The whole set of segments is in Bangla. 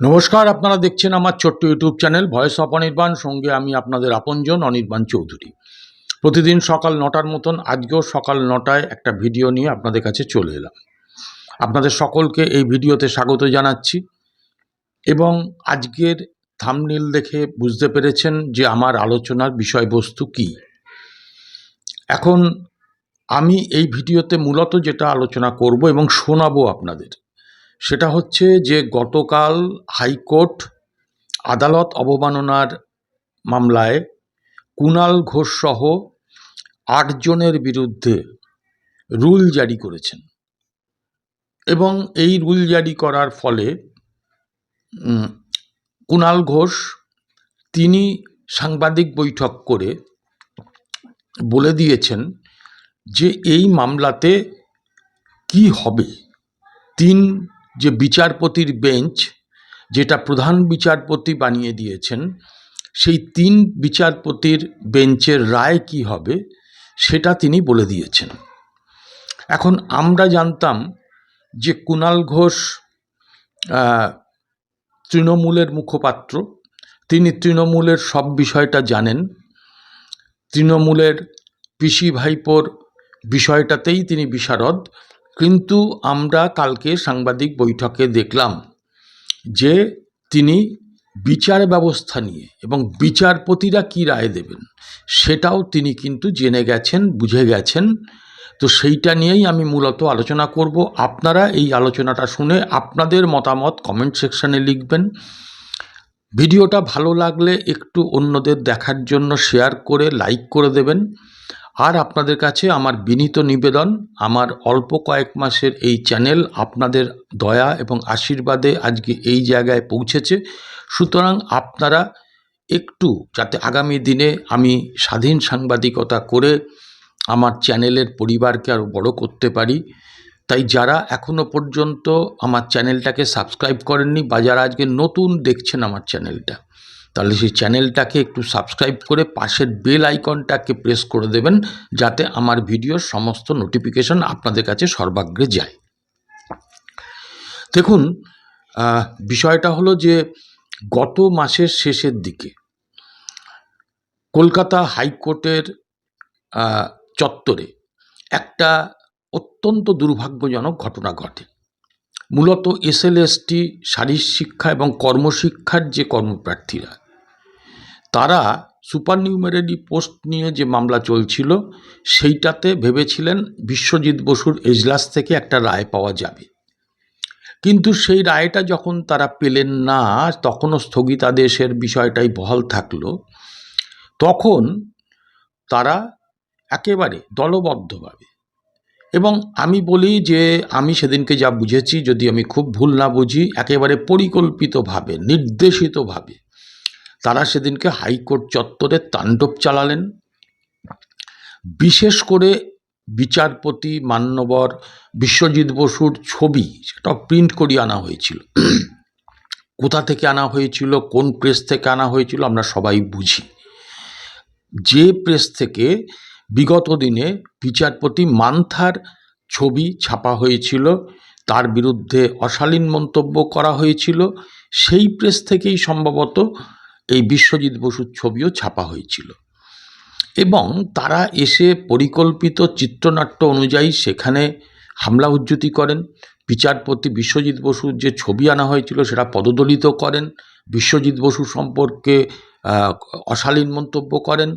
নমস্কার, আপনারা দেখছেন আমার ছোট্ট YouTube channel voice of Anirban. সঙ্গে আমি আপনাদের আপনজন অনির্বাণ চৌধুরী। প্রতিদিন সকাল নটার মতন, আজকেও সকাল নটায় একটা ভিডিও নিয়ে আপনাদের কাছে চলে এলাম। আপনাদের সকলকে এই ভিডিওতে স্বাগত জানাচ্ছি। এবং আজকের থামনিল দেখে বুঝতে পেরেছেন যে আমার আলোচনার বিষয়বস্তু কী। এখন আমি এই ভিডিওতে মূলত যেটা আলোচনা করব এবং শোনাবো আপনাদের সেটা হচ্ছে যে গতকাল হাইকোর্ট আদালত অবমাননার মামলায় কুণাল ঘোষ সহ আটজনের বিরুদ্ধে রুল জারি করেছেন। এবং এই রুল জারি করার ফলে কুণাল ঘোষ তিনি সাংবাদিক বৈঠক করে বলে দিয়েছেন যে এই মামলাতে কি হবে? তিন যে বিচারপতির বেঞ্চ যেটা প্রধান বিচারপতি বানিয়ে দিয়েছেন, সেই তিন বিচারপতির বেঞ্চের রায় কি হবে সেটা তিনি বলে দিয়েছেন। এখন আমরা জানতাম যে কুণাল ঘোষ তৃণমূলের মুখপাত্র, তিনি তৃণমূলের সব বিষয়টা জানেন। তৃণমূলের পিসি ভাইপোর বিষয়টাতেই তিনি বিশারদ কিন্তু আমরা কালকে সাংবাদিক বৈঠকে দেখলাম যে তিনি বিচার ব্যবস্থা নিয়ে এবং বিচারপতিরা কী রায় দেবেন সেটাও তিনি কিন্তু জেনে গেছেন, বুঝে গেছেন। তো সেইটা নিয়েই আমি মূলত আলোচনা করব। আপনারা এই আলোচনাটা শুনে আপনাদের মতামত কমেন্ট সেকশানে লিখবেন। ভিডিওটা ভালো লাগলে একটু অন্যদের দেখার জন্য শেয়ার করে লাইক করে দেবেন। আর আপনাদের কাছে আমার বিনীত নিবেদন, আমার অল্প কয়েক মাসের এই চ্যানেল আপনাদের দয়া এবং আশীর্বাদে আজকে এই জায়গায় পৌঁছেছে। সুতরাং আপনারা একটু, যাতে আগামী দিনে আমি স্বাধীন সাংবাদিকতা করে আমার চ্যানেলের পরিবারকে আরও বড় করতে পারি। তাই যারা এখনও পর্যন্ত আমার চ্যানেলটাকে সাবস্ক্রাইব করেননি বা যারা আজকে নতুন দেখছেন আমার চ্যানেলটা তাহলে সেই চ্যানেলটাকে একটু সাবস্ক্রাইব করে পাশের বেল আইকনটাকে প্রেস করে দেবেন, যাতে আমার ভিডিওর সমস্ত নোটিফিকেশন আপনাদের কাছে সর্বাগ্রে যায়। দেখুন বিষয়টা হলো যে গত মাসের শেষের দিকে কলকাতা হাইকোর্টের চত্বরে একটা অত্যন্ত দুর্ভাগ্যজনক ঘটনা ঘটে। মূলত এস এল এসএলএসটি শারীর শিক্ষা এবং কর্মশিক্ষার যে কর্মপ্রার্থীরা, তারা সুপার নিউমেরারি পোস্ট নিয়ে যে মামলা চলছিল, সেইটাতে ভেবেছিলেন বিশ্বজিৎ বসুর এজলাস থেকে একটা রায় পাওয়া যাবে। কিন্তু সেই রায়টা যখন তারা পেলেন না, তখনও স্থগিতাদেশের বিষয়টাই বহাল থাকল, তখন তারা একেবারে দলবদ্ধভাবে এবং আমি বলি যে আমি সেদিনকে যা বুঝেছি, যদি আমি খুব ভুল না বুঝি, একেবারে পরিকল্পিতভাবে, নির্দেশিতভাবে, তারা সেদিনকে হাইকোর্ট চত্বরে তাণ্ডব চালালেন। বিশেষ করে বিচারপতি মান্যবর বিশ্বজিৎ বসুর ছবি সেটা প্রিন্ট করিয়ে আনা হয়েছিল। কোথা থেকে আনা হয়েছিল, কোন প্রেস থেকে আনা হয়েছিল, আমরা সবাই বুঝি। যে প্রেস থেকে বিগত দিনে বিচারপতি মান্থার ছবি ছাপা হয়েছিল। তার বিরুদ্ধে অশালীন মন্তব্য করা হয়েছিল। সেই প্রেস থেকেই সম্ভবত এই বিশ্বজিৎ বসুর ছবিও ছাপা হয়েছিল। এবং তারা এসে পরিকল্পিত চিত্রনাট্য অনুযায়ী সেখানে হামলা উজ্জুতি করেন। বিচারপতি বিশ্বজিৎ বসুর যে ছবি আনা হয়েছিল সেটা পদদলিত করেন। বিশ্বজিৎ বসু সম্পর্কে অশালীন মন্তব্য করেন।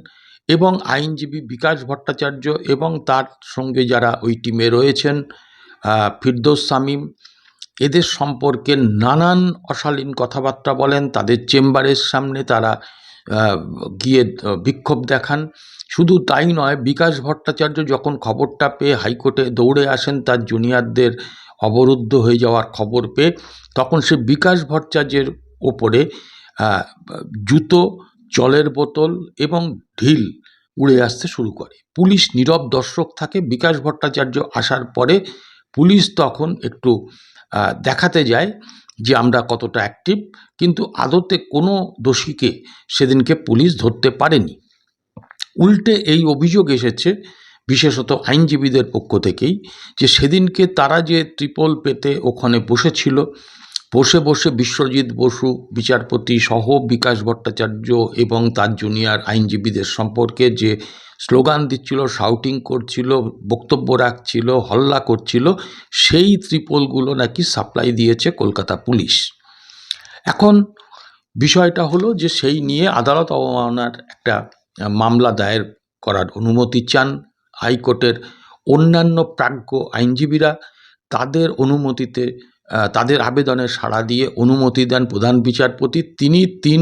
এবং আইনজীবী বিকাশ ভট্টাচার্য এবং তার সঙ্গে যারা ওই টিমে রয়েছেন ফিরদৌস শামীম, এদের সম্পর্কে নানান অশালীন কথাবার্তা বলেন। তাদের চেম্বারের সামনে তারা গিয়ে বিক্ষোভ দেখান। শুধু তাই নয়, বিকাশ ভট্টাচার্য যখন খবরটা পেয়ে হাইকোর্টে দৌড়ে আসেন, তার জুনিয়রদের অবরুদ্ধ হয়ে যাওয়ার খবর পেয়ে, তখন সে বিকাশ ভট্টাচার্যের ওপরে জুতো, জলের বোতল এবং ঢিল উড়ে আসতে শুরু করে। পুলিশ নীরব দর্শক থাকে। বিকাশ ভট্টাচার্য আসার পরে পুলিশ তখন একটু দেখাতে যায় যে আমরা কতটা অ্যাক্টিভ কিন্তু আদতে কোনো দোষীকে সেদিনকে পুলিশ ধরতে পারেনি। উল্টে এই অভিযোগ এসেছে বিশেষত আইনজীবীদের পক্ষ থেকেই যে সেদিনকে তারা যে ত্রিপল পেতে ওখানে বসেছিল বসে বসে বিশ্বজিৎ বসু, বিচারপতি সহ বিকাশ ভট্টাচার্য এবং তার জুনিয়র আইনজীবীদের সম্পর্কে যে স্লোগান দিচ্ছিল শাউটিং করছিল, বক্তব্য রাখছিল, হল্লা করছিল, সেই ত্রিপলগুলো নাকি সাপ্লাই দিয়েছে কলকাতা পুলিশ। এখন বিষয়টা হলো যে সেই নিয়ে আদালত অবমাননার একটা মামলা দায়ের করার অনুমতি চান হাইকোর্টের অন্যান্য প্রাজ্ঞ আইনজীবীরা। তাদের অনুমতিতে তাদের আবেদনে সাড়া দিয়ে অনুমতি দেন প্রধান বিচারপতি। তিনি তিন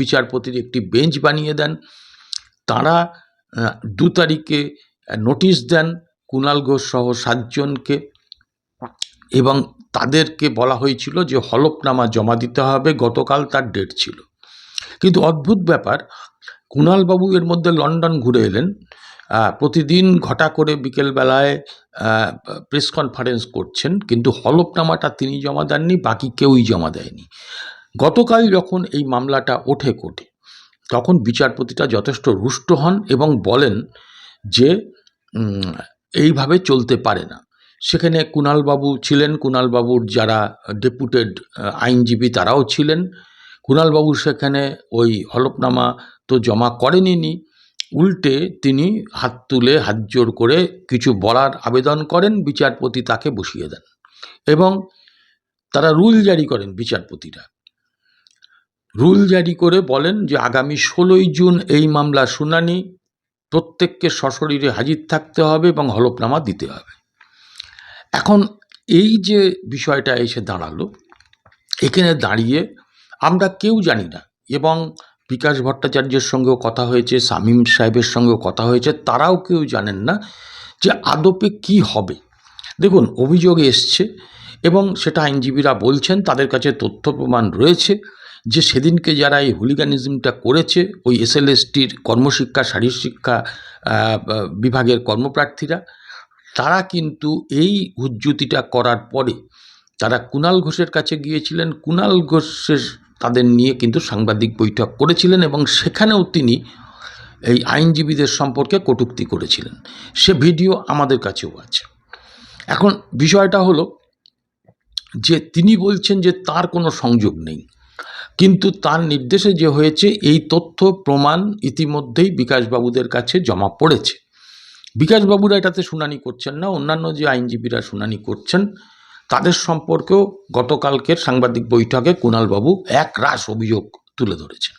বিচারপতির একটি বেঞ্চ বানিয়ে দেন। তারা দু তারিখে নোটিশ দেন কুণাল ঘোষ সহ সাতজনকে এবং তাদেরকে বলা হয়েছিল যে হলফনামা জমা দিতে হবে, গতকাল তার ডেট ছিল। কিন্তু অদ্ভুত ব্যাপার, কুণালবাবু এর মধ্যে লন্ডন ঘুরে এলেন। প্রতিদিন ঘটা করে বিকেলবেলায় প্রেস কনফারেন্স করছেন, কিন্তু হলফনামাটা তিনি জমা দেননি, বাকি কেউই জমা দেয়নি। গতকাল যখন এই মামলাটা ওঠে কোর্টে, তখন বিচারপতিটা যথেষ্ট রুষ্ট হন এবং বলেন যে এইভাবে চলতে পারে না। সেখানে কুণালবাবু ছিলেন, কুণালবাবুর যারা ডেপুটেড আইনজীবী তারাও ছিলেন। কুণালবাবু সেখানে ওই হলফনামা তো জমা করেনি উল্টে তিনি হাত তুলে হাত জোর করে কিছু বলার আবেদন করেন, বিচারপতি তাকে বসিয়ে দেন এবং তারা রুল জারি করেন বিচারপতিরা। রুল জারি করে বলেন যে, আগামী ষোলোই জুন এই মামলা শুনানি, প্রত্যেককে সশরীরে হাজির থাকতে হবে এবং হলফনামা দিতে হবে। এখন এই যে বিষয়টা এসে দাঁড়াল, এখানে দাঁড়িয়ে আমরা কেউ জানি না এবং বিকাশ ভট্টাচার্যের সঙ্গেও কথা হয়েছে, শামীম সাহেবের সঙ্গেও কথা হয়েছে, তারাও কেউ জানেন না যে আদপে কি হবে। দেখুন, অভিযোগ এসছে এবং সেটা আইনজীবীরা বলছেন, তাদের কাছে তথ্য প্রমাণ রয়েছে যে সেদিনকে যারা এই হুলিগানিজমটা করেছে, ওই এসএলএসটির কর্মশিক্ষা শারীরশিক্ষা বিভাগের কর্মপ্রার্থীরা, তারা কিন্তু এই উজ্জুতিটা করার পরে, তারা কুণাল ঘোষের কাছে গিয়েছিলেন। কুণাল ঘোষের তাদের নিয়ে কিন্তু সাংবাদিক বৈঠক করেছিলেন এবং সেখানেও তিনি এই আইনজীবীদের সম্পর্কে কটূক্তি করেছিলেন। সে ভিডিও আমাদের কাছেও আছে। এখন বিষয়টা হলো যে তিনি বলছেন যে তার কোনো সংযোগ নেই। কিন্তু তার নির্দেশে যে হয়েছে, এই তথ্য, প্রমাণ ইতিমধ্যেই বিকাশবাবুদের কাছে জমা পড়েছে। বিকাশবাবুরা এটাতে শুনানি করছেন না, অন্যান্য যে আইনজীবীরা শুনানি করছেন তাদের সম্পর্কেও গতকালকের সাংবাদিক বৈঠকে কুণালবাবু এক রাস অভিযোগ তুলে ধরেছেন।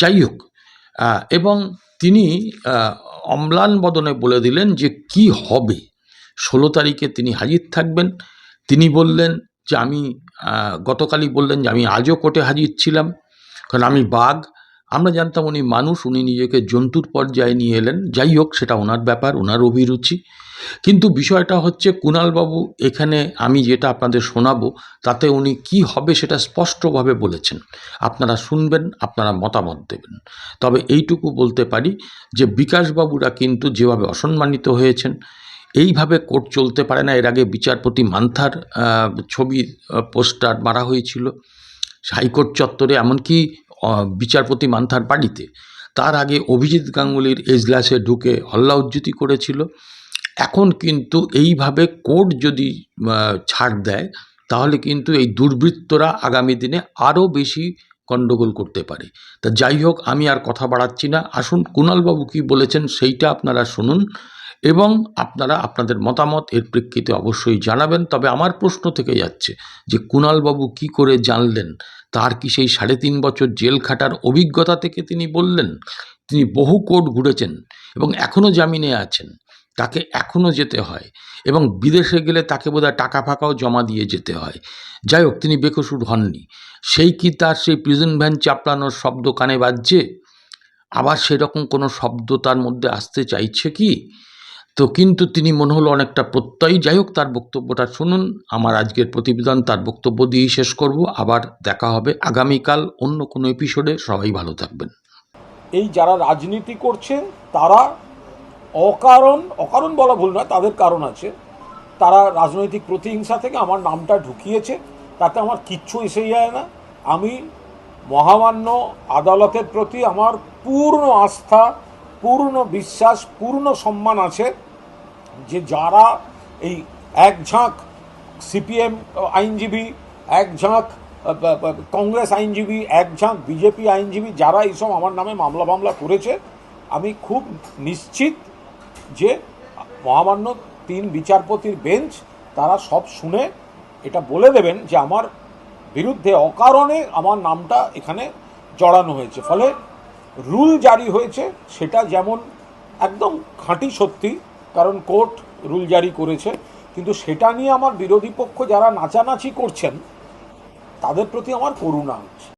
যাই হোক এবং তিনি অম্লান বদনে বলে দিলেন যে কি হবে। ষোলো তারিখে তিনি হাজির থাকবেন। তিনি বললেন যে আমি গতকালই বললেন যে আমি আজও কোর্টে হাজির ছিলাম। কারণ আমি বাঘ আমরা জানতাম উনি মানুষ, উনি নিজেকে জন্তুর পর্যায়ে নিয়ে এলেন। যাই হোক, সেটা ওনার ব্যাপার, ওনার অভিরুচি। কিন্তু বিষয়টা হচ্ছে, কুণালবাবু এখানে আমি যেটা আপনাদের শোনাবো, তাতে উনি কি হবে সেটা স্পষ্টভাবে বলেছেন। আপনারা শুনবেন, আপনারা মতামত দেবেন। তবে এইটুকু বলতে পারি যে, বিকাশবাবুরা কিন্তু যেভাবে অসম্মানিত হয়েছেন, এইভাবে কোর্ট চলতে পারে না। এর আগে বিচারপতি মান্থার ছবি পোস্টার মারা হয়েছিল, হাইকোর্ট চত্বরে। এমনকি বিচারপতি মান্থার বাড়িতে। তার আগে অভিজিৎ গাঙ্গুলির এজলাসে ঢুকে হল্লা উজ্জুতি করেছিল। এখন কিন্তু এইভাবে কোর্ট যদি ছাড় দেয়, তাহলে কিন্তু এই দুর্বৃত্তরা আগামী দিনে আরও বেশি গণ্ডগোল করতে পারে। তা যাই হোক, আমি আর কথা বাড়াচ্ছি না। আসুন, কুণালবাবু কি বলেছেন, সেইটা আপনারা শুনুন। এবং আপনারা আপনাদের মতামত এর প্রেক্ষিতে অবশ্যই জানাবেন। তবে আমার প্রশ্ন থেকে যাচ্ছে যে কুণালবাবু কি করে জানলেন? তার কি সেই সাড়ে তিন বছর জেল খাটার অভিজ্ঞতা থেকে তিনি বললেন? তিনি বহু কোর্ট ঘুরেছেন এবং এখনও জামিনে আছেন। তাকে এখনও যেতে হয় এবং বিদেশে গেলে তাকে বোধহয় টাকা ফাঁকাও জমা দিয়ে যেতে হয়। যাই হোক, তিনি বেকসুর হননি। সেই কি তার সেই প্রিজন ভ্যান চাপলানোর শব্দ কানে বাজছে? আবার সেরকম কোনো শব্দ তার মধ্যে আসতে চাইছে কি? তো কিন্তু তিনি মনে হলো অনেকটা প্রত্যয়ী যাই হোক, তার বক্তব্যটা শুনুন। আমার আজকের প্রতিবেদন, তার বক্তব্য দিয়েই শেষ করব। আবার দেখা হবে আগামীকাল অন্য কোনো এপিসোডে সবাই ভালো থাকবেন। এই যারা রাজনীতি করছেন, তারা অকারণ অকারণ বলা ভুল নয়, তাদের কারণ আছে। তারা রাজনৈতিক প্রতিহিংসা থেকে আমার নামটা ঢুকিয়েছে। তাতে আমার কিচ্ছু এসে যায় না। আমি মহামান্য আদালতের প্রতি আমার পূর্ণ আস্থা পূর্ণ বিশ্বাস, পূর্ণ সম্মান আছে যে যারা এই এক ঝাঁক সিপিএম আইনজীবী, এক ঝাঁক কংগ্রেস আইনজীবী, এক ঝাঁক বিজেপি আইনজীবী যারা এইসব আমার নামে মামলা মামলা করেছে, আমি খুব নিশ্চিত যে মহামান্য তিন বিচারপতির বেঞ্চ তারা সব শুনে এটা বলে দেবেন যে আমার বিরুদ্ধে অকারণে আমার নামটা এখানে জড়ানো হয়েছে। ফলে রুল জারি হয়েছে, সেটা যেমন একদম খাঁটি সত্যি, কারণ কোর্ট রুল জারি করেছে, কিন্তু সেটা নিয়ে আমার বিরোধী পক্ষ যারা নাচানাচি করছেন, তাদের প্রতি আমার করুণা হচ্ছে।